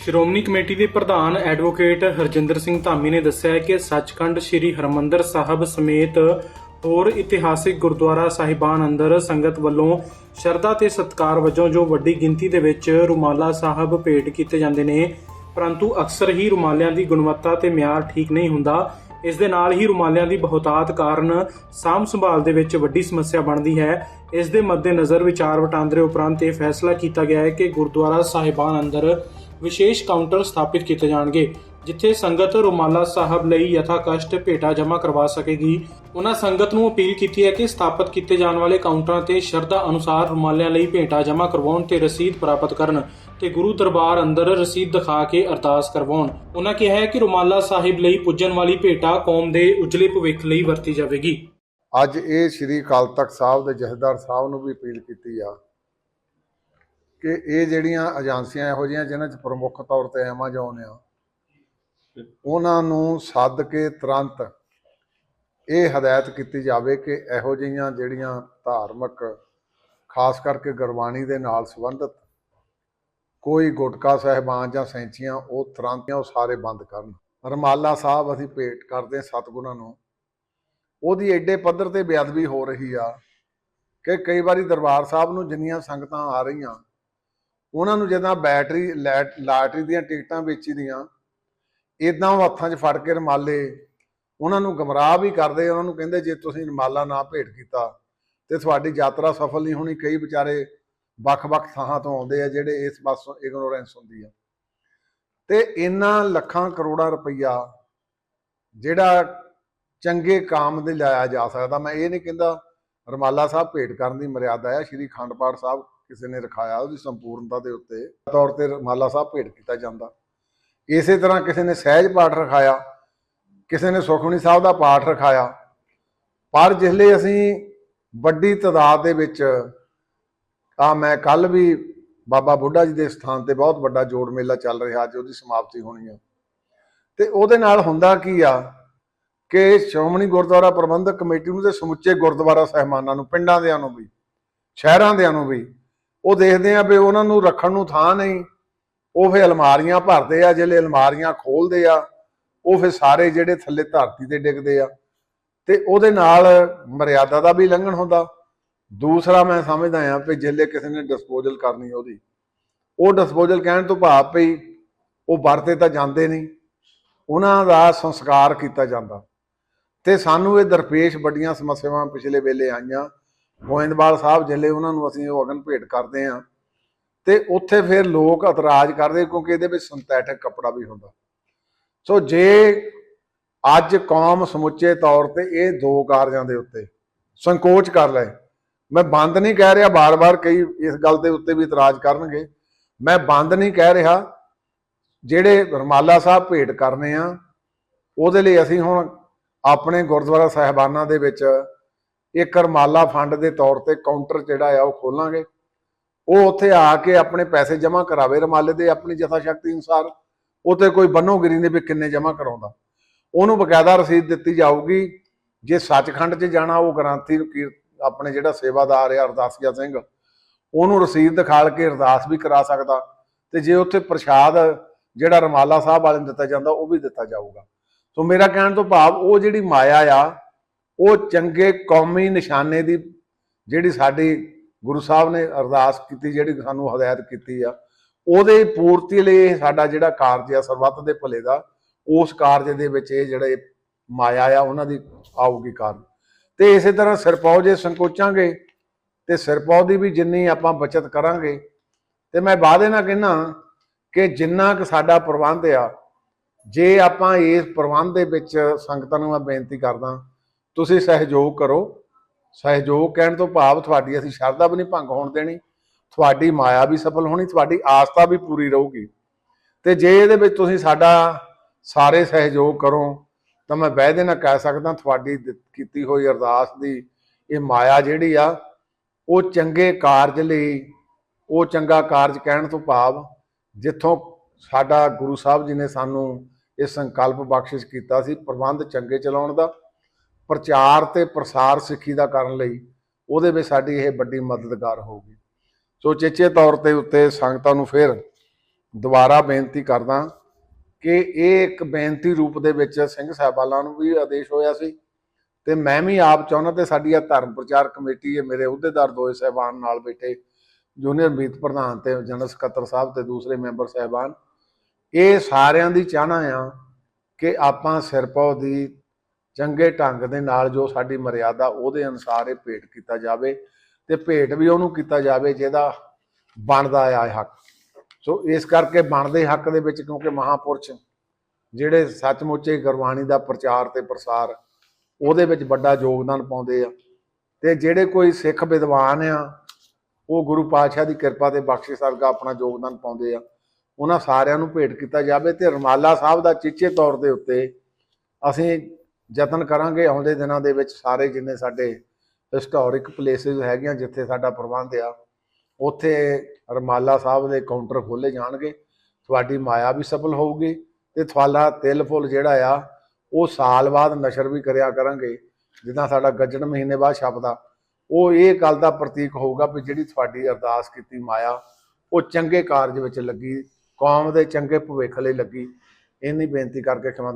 Shiromani committee ਦੇ ਪ੍ਰਧਾਨ advocate Harjinder Singh Dhami ਨੇ ਦੱਸਿਆ ਹੈ ਕਿ ਸੱਚਖੰਡ ਸ੍ਰੀ ਹਰਮੰਦਰ ਸਾਹਿਬ ਸਮੇਤ ਹੋਰ ਇਤਿਹਾਸਿਕ ਗੁਰਦੁਆਰਾ ਸਾਹਿਬਾਨ ਅੰਦਰ ਸੰਗਤ ਵੱਲੋਂ ਸ਼ਰਧਾ ਤੇ ਸਤਕਾਰ ਵਜੋਂ ਜੋ ਵੱਡੀ ਗਿਣਤੀ ਦੇ ਵਿੱਚ ਰੁਮਾਲਾ ਸਾਹਿਬ ਭੇਟ ਕੀਤੇ ਜਾਂਦੇ ਨੇ, ਪਰੰਤੂ ਅਕਸਰ ਹੀ ਰੁਮਾਲਿਆਂ ਦੀ ਗੁਣਵੱਤਾ ਤੇ ਮਿਆਰ ਠੀਕ ਨਹੀਂ ਹੁੰਦਾ। ਇਸ ਦੇ ਨਾਲ ਹੀ ਰੁਮਾਲਿਆਂ ਦੀ ਬਹੁਤਾਤ ਕਾਰਨ ਸਾਂਭ ਸੰਭਾਲ ਦੇ ਵਿੱਚ ਵੱਡੀ ਸਮੱਸਿਆ ਬਣਦੀ ਹੈ। ਇਸ ਦੇ ਮੱਦੇਨਜ਼ਰ ਵਿਚਾਰ ਵਟਾਂਦਰੇ ਉਪਰੰਤ ਇਹ ਫੈਸਲਾ ਕੀਤਾ ਗਿਆ ਹੈ ਕਿ ਗੁਰਦੁਆਰਾ ਸਾਹਿਬਾਨ ਅੰਦਰ ਵਿਸ਼ੇਸ਼ ਕਾਊਂਟਰ ਸਥਾਪਿਤ ਕੀਤੇ ਜਾਣਗੇ, ਜਿੱਥੇ ਸੰਗਤ ਰੁਮਾਲਾ ਸਾਹਿਬ ਲਈ ਯਥਾ ਕਸ਼ਟ ਭੇਟਾ ਜਮ੍ਹਾਂ ਕਰਵਾ ਸਕੇਗੀ। ਉਹਨਾਂ ਸੰਗਤ ਨੂੰ ਅਪੀਲ ਕੀਤੀ ਹੈ ਕਿ ਸਥਾਪਿਤ ਕੀਤੇ ਜਾਣ ਵਾਲੇ ਕਾਊਂਟਰਾਂ ਤੇ ਸ਼ਰਧਾ ਅਨੁਸਾਰ ਰੁਮਾਲਿਆਂ ਲਈ ਭੇਟਾ ਜਮ੍ਹਾਂ ਕਰਵਾਉਣ ਤੇ ਰਸੀਦ ਪ੍ਰਾਪਤ ਕਰਨ ਤੇ ਗੁਰੂ ਦਰਬਾਰ ਅੰਦਰ ਰਸੀਦ ਦਿਖਾ ਕੇ ਅਰਦਾਸ ਕਰਵਾਉਣ। ਉਹਨਾਂ ਕਿਹਾ ਹੈ ਕਿ ਰੁਮਾਲਾ ਸਾਹਿਬ ਲਈ ਪੁੱਜਣ ਵਾਲੀ ਭੇਟਾ ਕੌਮ ਦੇ ਉਜਲੇ ਭਵਿੱਖ ਲਈ ਵਰਤੀ ਜਾਵੇਗੀ। ਅੱਜ ਇਹ ਸ੍ਰੀ ਅਕਾਲ ਤਖਤ ਸਾਹਿਬ ਦੇ ਜਥੇਦਾਰ ਸਾਹਿਬ ਨੂੰ ਵੀ ਅਪੀਲ ਕੀਤੀ ਆ ਕਿ ਇਹ ਜਿਹੜੀਆਂ ਏਜੰਸੀਆਂ ਇਹੋ ਜਿਹੀਆਂ ਜਿਨ੍ਹਾਂ 'ਚ ਪ੍ਰਮੁੱਖ ਤੌਰ ਤੇ ਐਮਾਜ਼ੋਨ ਆ, ਉਹਨਾਂ ਨੂੰ ਸੱਦ ਕੇ ਤੁਰੰਤ ਇਹ ਹਦਾਇਤ ਕੀਤੀ ਜਾਵੇ ਕਿ ਇਹੋ ਜਿਹੀਆਂ ਜਿਹੜੀਆਂ ਧਾਰਮਿਕ, ਖਾਸ ਕਰਕੇ ਗੁਰਬਾਣੀ ਦੇ ਨਾਲ ਸੰਬੰਧਿਤ ਕੋਈ ਗੁਟਕਾ ਸਹਿਬਾਨ ਜਾਂ ਸੈਂਚੀਆਂ, ਉਹ ਤੁਰੰਤ ਉਹ ਸਾਰੇ ਬੰਦ ਕਰਨ। ਰਮਾਲਾ ਸਾਹਿਬ ਅਸੀਂ ਭੇਟ ਕਰਦੇ ਹਾਂ ਸਤਿਗੁਰਾਂ ਨੂੰ। ਉਹਦੀ ਐਡੇ ਪੱਧਰ ਤੇ ਬੇਅਦਬੀ ਹੋ ਰਹੀ ਆ ਕਿ ਕਈ ਵਾਰੀ ਦਰਬਾਰ ਸਾਹਿਬ ਨੂੰ ਜਿੰਨੀਆਂ ਸੰਗਤਾਂ ਆ ਰਹੀਆਂ ਉਹਨਾਂ ਨੂੰ ਜਦੋਂ ਬੈਟਰੀ, ਲੈਟ- ਲਾਟਰੀ ਦੀਆਂ ਟਿਕਟਾਂ ਵੇਚੀ ਦੀਆਂ ਇਦਾਂ ਉਹ ਹੱਥਾਂ 'ਚ ਫੜ ਕੇ ਰਮਾਲੇ, ਉਹਨਾਂ ਨੂੰ ਗਮਰਾਹ ਵੀ ਕਰਦੇ, ਉਹਨਾਂ ਨੂੰ ਕਹਿੰਦੇ, ਜੇ ਤੁਸੀਂ ਰਮਾਲਾ ਨਾ ਭੇਟ ਕੀਤਾ, ਤੇ ਤੁਹਾਡੀ ਯਾਤਰਾ ਸਫਲ ਨਹੀਂ ਹੋਣੀ। ਕਈ ਵਿਚਾਰੇ ਵੱਖ-ਵੱਖ ਥਾਂ ਤੋਂ ਆਉਂਦੇ ਆ, ਜਿਹੜੇ ਇਸ ਪਾਸੋਂ ਇਗਨੋਰੈਂਸ ਹੁੰਦੀ ਆ। ਤੇ ਇਹਨਾਂ ਲੱਖਾਂ ਕਰੋੜਾਂ ਰੁਪਈਆ ਜਿਹੜਾ ਚੰਗੇ ਕਾਮ ਦੇ ਲਾਇਆ ਜਾ ਸਕਦਾ, ਮੈਂ ਇਹ ਨਹੀਂ ਕਹਿੰਦਾ ਰਮਾਲਾ ਸਾਹਿਬ ਭੇਟ ਕਰਨ ਦੀ ਮਰਿਆਦਾ ਹੈ ਸ਼੍ਰੀ ਖੰਡ ਪਾਠ ਸਾਹਿਬ ਕਿਸੇ ਨੇ ਰਖਾਇਆ ਉਹਦੀ ਸੰਪੂਰਨਤਾ ਦੇ ਉੱਤੇ, ਤੌਰ ਤੇ ਰਮਾਲਾ ਸਾਹਿਬ ਭੇਟ ਕੀਤਾ ਜਾਂਦਾ। ਇਸੇ ਤਰ੍ਹਾਂ ਕਿਸੇ ਨੇ ਸਹਿਜ ਪਾਠ ਰਖਾਇਆ, ਕਿਸੇ ਨੇ ਸੁਖਮਨੀ ਸਾਹਿਬ ਦਾ ਪਾਠ ਰਖਾਇਆ, ਪਰ ਜਿਸਲੇ ਅਸੀਂ ਵੱਡੀ ਤਦਾਦ ਦੇ ਵਿੱਚ ਤਾਂ ਮੈਂ ਕੱਲ ਵੀ ਬਾਬਾ ਬੁੱਢਾ ਜੀ ਦੇ ਸਥਾਨ ਤੇ ਬਹੁਤ ਵੱਡਾ ਜੋੜ ਮੇਲਾ ਚੱਲ ਰਿਹਾ, ਅੱਜ ਉਹਦੀ ਸਮਾਪਤੀ ਹੋਣੀ ਆ। ਤੇ ਉਹਦੇ ਨਾਲ ਹੁੰਦਾ ਕੀ ਆ ਕਿ ਸ਼੍ਰੋਮਣੀ ਗੁਰਦੁਆਰਾ ਪ੍ਰਬੰਧਕ ਕਮੇਟੀ ਨੂੰ ਤੇ ਸਮੁੱਚੇ ਗੁਰਦੁਆਰਾ ਸਹਿਮਾਨਾਂ ਨੂੰ, ਪਿੰਡਾਂ ਦਿਆਂ ਨੂੰ ਵੀ, ਸ਼ਹਿਰਾਂ ਦਿਆਂ ਨੂੰ ਵੀ ਉਹ ਦੇਖਦੇ ਆ ਵੀ ਉਹਨਾਂ ਨੂੰ ਰੱਖਣ ਨੂੰ ਥਾਂ ਨਹੀਂ। ਉਹ ਫੇ ਅਲਮਾਰੀਆਂ ਭਰਦੇ ਆ, ਜਿਹੜੇ ਅਲਮਾਰੀਆਂ ਖੋਲਦੇ ਆ, ਉਹ ਫੇ ਸਾਰੇ ਜਿਹੜੇ ਥੱਲੇ ਧਰਤੀ ਤੇ ਡਿੱਗਦੇ ਆ। ਤੇ ਉਹਦੇ ਨਾਲ ਮਰਿਆਦਾ ਦਾ ਵੀ ਲੰਘਣ ਹੁੰਦਾ। ਦੂਸਰਾ ਮੈਂ ਸਮਝਦਾ ਆ ਵੀ ਜਿੱਲੇ ਕਿਸੇ ਨੇ ਡਿਸਪੋਜ਼ਲ ਕਰਨੀ ਉਹਦੀ, ਉਹ ਡਿਸਪੋਜ਼ਲ ਕਹਿਣ ਤੋਂ ਭਾਵ ਪਈ ਉਹ ਵਰਤੇ ਤਾਂ ਜਾਂਦੇ ਨਹੀਂ। ਉਹਨਾਂ ਦਾ ਸੰਸਕਾਰ ਕੀਤਾ ਜਾਂਦਾ। ਤੇ ਸਾਨੂੰ ਇਹ ਦਰਪੇਸ਼ ਵੱਡੀਆਂ ਸਮੱਸਿਆਵਾਂ ਪਿਛਲੇ ਵੇਲੇ ਆਈਆਂ। ਗੋਇੰਦਵਾਲ ਸਾਹਿਬ ਜਿੱਲੇ ਉਹਨਾਂ ਨੂੰ ਅਸੀਂ ਉਹ ਅਗਨ ਭੇਟ ਕਰਦੇ ਆ ਤੇ ਉੱਥੇ ਫਿਰ ਲੋਕ ਇਤਰਾਜ਼ ਕਰਦੇ ਕਿਉਂਕਿ ਇਹਦੇ ਵਿੱਚ ਸਿੰਥੈਟਿਕ ਕੱਪੜਾ ਵੀ ਹੁੰਦਾ। ਸੋ ਜੇ ਅੱਜ ਕੌਮ ਸਮੁੱਚੇ ਤੌਰ ਤੇ ਇਹ ਦੋ ਕਾਰਜਾਂ ਦੇ ਉੱਤੇ ਸੰਕੋਚ ਕਰ ਲਏ, ਮੈਂ ਬੰਦ ਨਹੀਂ ਕਹਿ ਰਿਹਾ, ਬਾਰ-ਬਾਰ ਕਈ ਇਸ ਗੱਲ ਦੇ ਉੱਤੇ ਵੀ ਇਤਰਾਜ਼ ਕਰਨਗੇ। ਮੈਂ ਬੰਦ ਨਹੀਂ ਕਹਿ ਰਿਹਾ, ਜਿਹੜੇ ਰਮਾਲਾ ਸਾਹਿਬ ਭੇਟ ਕਰਨੇ ਆ, ਉਹਦੇ ਲਈ ਅਸੀਂ ਹੁਣ ਆਪਣੇ ਗੁਰਦੁਆਰਾ ਸਾਹਿਬਾਨਾਂ ਦੇ ਵਿੱਚ ਇੱਕ ਰਮਾਲਾ ਫੰਡ ਦੇ ਤੌਰ ਤੇ ਕਾਊਂਟਰ ਜਿਹੜਾ ਆ ਉਹ ਖੋਲਾਂਗੇ। ਉਹ ਉੱਥੇ ਆ ਕੇ ਆਪਣੇ ਪੈਸੇ ਜਮ੍ਹਾਂ ਕਰਾਵੇ ਰਮਾਲੇ ਦੇ ਆਪਣੀ ਜਥਾ ਸ਼ਕਤੀ ਅਨੁਸਾਰ ਉਤੇ ਕੋਈ ਬੰਨੋਗਿਰੀ ਨੇ ਵੀ ਕਿੰਨੇ ਜਮ੍ਹਾਂ ਕਰਾਉਂਦਾ। ਉਹਨੂੰ ਬਕਾਇਦਾ ਰਸੀਦ ਦਿੱਤੀ ਜਾਊਗੀ। ਜੇ ਸੱਚਖੰਡ 'ਚ ਜਾਣਾ, ਉਹ ਗ੍ਰੰਥੀ ਆਪਣੇ ਜਿਹੜਾ ਸੇਵਾਦਾਰ ਆ, ਅਰਦਾਸੀਆ ਸਿੰਘ, ਉਹਨੂੰ ਰਸੀਦ ਦਿਖਾਲ ਕੇ ਅਰਦਾਸ ਵੀ ਕਰਾ ਸਕਦਾ। ਤੇ ਜੇ ਉੱਥੇ ਪ੍ਰਸ਼ਾਦ ਜਿਹੜਾ ਰਮਾਲਾ ਸਾਹਿਬ ਵਾਲੇ ਨੂੰ ਦਿੱਤਾ ਜਾਂਦਾ, ਉਹ ਵੀ ਦਿੱਤਾ ਜਾਊਗਾ। ਸੋ ਮੇਰਾ ਕਹਿਣ ਤੋਂ ਭਾਵ, ਉਹ ਜਿਹੜੀ ਮਾਇਆ ਆ ਉਹ ਚੰਗੇ ਕੌਮੀ ਨਿਸ਼ਾਨੇ ਦੀ ਜਿਹੜੀ ਸਾਡੀ ਗੁਰੂ ਸਾਹਿਬ ਨੇ ਅਰਦਾਸ ਕੀਤੀ, ਜਿਹੜੀ ਸਾਨੂੰ ਹਦਾਇਤ ਕੀਤੀ ਆ, ਉਹਦੇ ਪੂਰਤੀ ਲਈ ਇਹ ਸਾਡਾ ਜਿਹੜਾ ਕਾਰਜ ਆ, ਸਰਬੱਤ ਦੇ ਭਲੇ ਦਾ, ਉਸ ਕਾਰਜ ਦੇ ਵਿੱਚ ਇਹ ਜਿਹੜੇ ਮਾਇਆ ਆ, ਉਹਨਾਂ ਦੀ ਆਊਗੀ ਕਾਰਨ ਤੇ ਇਸੇ ਤਰ੍ਹਾਂ ਸਿਰਪੌ ਜੇ ਸੰਕੋਚਾਂਗੇ, ਤੇ ਸਿਰਪੌ ਦੀ ਵੀ ਜਿੰਨੀ ਆਪਾਂ ਬਚਤ ਕਰਾਂਗੇ, ਤੇ ਮੈਂ ਵਾਅਦੇ ਨਾਲ ਕਹਿਣਾ ਕਿ ਜਿੰਨਾ ਕੁ ਸਾਡਾ ਪ੍ਰਬੰਧ ਆ, ਜੇ ਆਪਾਂ ਇਸ ਪ੍ਰਬੰਧ ਦੇ ਵਿੱਚ ਸੰਗਤਾਂ ਨੂੰ ਮੈਂ ਬੇਨਤੀ ਕਰਦਾ ਤੁਸੀਂ ਸਹਿਯੋਗ ਕਰੋ। ਸਹਿਯੋਗ ਕਹਿਣ ਤੋਂ ਭਾਵ ਤੁਹਾਡੀ ਅਸੀਂ ਸ਼ਰਧਾ ਵੀ ਨਹੀਂ ਭੰਗ ਹੋਣ ਦੇਣੀ। ਤੁਹਾਡੀ ਮਾਇਆ ਵੀ ਸਫਲ ਹੋਣੀ, ਤੁਹਾਡੀ ਆਸਥਾ ਵੀ ਪੂਰੀ ਰਹੂਗੀ। ਤੇ ਜੇ ਇਹਦੇ ਵਿੱਚ ਤੁਸੀਂ ਸਾਡਾ ਸਾਰੇ ਸਹਿਯੋਗ ਕਰੋ, ਤਾਂ ਮੈਂ ਵਾਅਦੇ ਨਾਲ ਕਹਿ ਸਕਦਾ ਤੁਹਾਡੀ ਦਿੱਤ- ਕੀਤੀ ਹੋਈ ਅਰਦਾਸ ਦੀ ਇਹ ਮਾਇਆ ਜਿਹੜੀ ਆ, ਉਹ ਚੰਗੇ ਕਾਰਜ ਲਈ, ਉਹ ਚੰਗਾ ਕਾਰਜ ਕਹਿਣ ਤੋਂ ਭਾਵ ਜਿੱਥੋਂ ਸਾਡਾ ਗੁਰੂ ਸਾਹਿਬ ਜੀ ਨੇ ਸਾਨੂੰ ਇਹ ਸੰਕਲਪ ਬਖਸ਼ਿਸ਼ ਕੀਤਾ ਸੀ ਪ੍ਰਬੰਧ ਚੰਗੇ ਚਲਾਉਣ ਦਾ ਪ੍ਰਚਾਰ ਤੇ ਪ੍ਰਸਾਰ ਸਿੱਖੀ ਦਾ ਕਰਨ ਲਈ ਉਹਦੇ ਵਿੱਚ ਸਾਡੀ ਇਹ ਵੱਡੀ ਮਦਦਗਾਰ ਹੋਊਗੀ। ਸੋ ਚੇਚੇ ਤੌਰ ਤੇ ਉੱਤੇ ਸੰਗਤਾਂ ਨੂੰ ਫਿਰ ਦੁਬਾਰਾ ਬੇਨਤੀ ਕਰਦਾ ਕਿ ਇਹ ਇੱਕ ਬੇਨਤੀ ਰੂਪ ਦੇ ਵਿੱਚ ਸਿੰਘ ਸਾਹਿਬਾਨਾਂ ਨੂੰ ਵੀ ਆਦੇਸ਼ ਹੋਇਆ ਸੀ ਤੇ ਮੈਂ ਵੀ ਆਪ ਚਾਹੁੰਦਾ ਤੇ ਸਾਡੀ ਆ ਧਰਮ ਪ੍ਰਚਾਰ ਕਮੇਟੀ ਹੈ ਮੇਰੇ ਅਹੁਦੇਦਾਰ ਦੋਏ ਸਾਹਿਬਾਨ ਨਾਲ ਬੈਠੇ ਜੂਨੀਅਰ ਮੀਤ ਪ੍ਰਧਾਨ ਤੇ ਜਨਰਲ ਸਕੱਤਰ ਸਾਹਿਬ ਤੇ ਦੂਸਰੇ ਮੈਂਬਰ ਸਾਹਿਬਾਨ। ਇਹ ਸਾਰਿਆਂ ਦੀ ਚਾਹਨਾ ਆ ਕਿ ਆਪਾਂ ਸਿਰਪਾਉ ਦੀ ਚੰਗੇ ਢੰਗ ਦੇ ਨਾਲ ਜੋ ਸਾਡੀ ਮਰਿਆਦਾ ਉਹਦੇ ਅਨੁਸਾਰ ਇਹ ਭੇਟ ਕੀਤਾ ਜਾਵੇ ਤੇ ਭੇਟ ਵੀ ਉਹਨੂੰ ਕੀਤਾ ਜਾਵੇ ਜਿਹਦਾ ਬਣਦਾ ਆ ਹੱਕ। ਸੋ ਇਸ ਕਰਕੇ ਬਣਦੇ ਹੱਕ ਦੇ ਵਿੱਚ ਕਿਉਂਕਿ ਮਹਾਪੁਰਸ਼ ਜਿਹੜੇ ਸੱਚਮੁੱਚੇ ਗੁਰਬਾਣੀ ਦਾ ਪ੍ਰਚਾਰ ਤੇ ਪ੍ਰਸਾਰ ਉਹਦੇ ਵਿੱਚ ਵੱਡਾ ਯੋਗਦਾਨ ਪਾਉਂਦੇ ਆ ਤੇ ਜਿਹੜੇ ਕੋਈ ਸਿੱਖ ਵਿਦਵਾਨ ਆ, ਉਹ ਗੁਰੂ ਪਾਤਸ਼ਾਹ ਦੀ ਕਿਰਪਾ ਤੇ ਬਖਸ਼ਿਸ਼ ਸਰਗਾ ਆਪਣਾ ਯੋਗਦਾਨ ਪਾਉਂਦੇ ਆ, ਉਹਨਾਂ ਸਾਰਿਆਂ ਨੂੰ ਭੇਟ ਕੀਤਾ ਜਾਵੇ ਤੇ ਰਮਾਲਾ ਸਾਹਿਬ ਦਾ ਚਿੱਚੇ ਤੌਰ ਦੇ ਉੱਤੇ ਅਸੀਂ ਯਤਨ ਕਰਾਂਗੇ। ਆਉਂਦੇ ਦਿਨਾਂ ਦੇ ਵਿੱਚ ਸਾਰੇ ਜਿੰਨੇ ਸਾਡੇ ਹਿਸਟੋਰਿਕ ਪਲੇਸਿਸ ਹੈਗੀਆਂ ਜਿੱਥੇ ਸਾਡਾ ਪ੍ਰਬੰਧ ਆ, ਉੱਥੇ ਰਮਾਲਾ ਸਾਹਿਬ ਦੇ ਕਾਊਂਟਰ ਖੋਲੇ ਜਾਣਗੇ। ਤੁਹਾਡੀ ਮਾਇਆ ਵੀ ਸਫਲ ਹੋਊਗੀ ਤੇ ਤੁਹਾਡਾ ਤਿਲ ਫੁੱਲ ਜਿਹੜਾ ਆ, ਉਹ ਸਾਲ ਬਾਅਦ ਨਸ਼ਰ ਵੀ ਕਰਿਆ ਕਰਾਂਗੇ। ਜਿੱਦਾਂ ਸਾਡਾ ਗੱਜਣ ਮਹੀਨੇ ਬਾਅਦ ਛਪਦਾ, ਉਹ ਇਹ ਗੱਲ ਦਾ ਪ੍ਰਤੀਕ ਹੋਊਗਾ ਵੀ ਜਿਹੜੀ ਤੁਹਾਡੀ ਅਰਦਾਸ ਕੀਤੀ ਮਾਇਆ, ਉਹ ਚੰਗੇ ਕਾਰਜ ਵਿੱਚ ਲੱਗੀ, ਕੌਮ ਦੇ ਚੰਗੇ ਭਵਿੱਖ ਲਈ ਲੱਗੀ। ਇੰਨੀ ਬੇਨਤੀ ਕਰਕੇ ਖਿਮਾ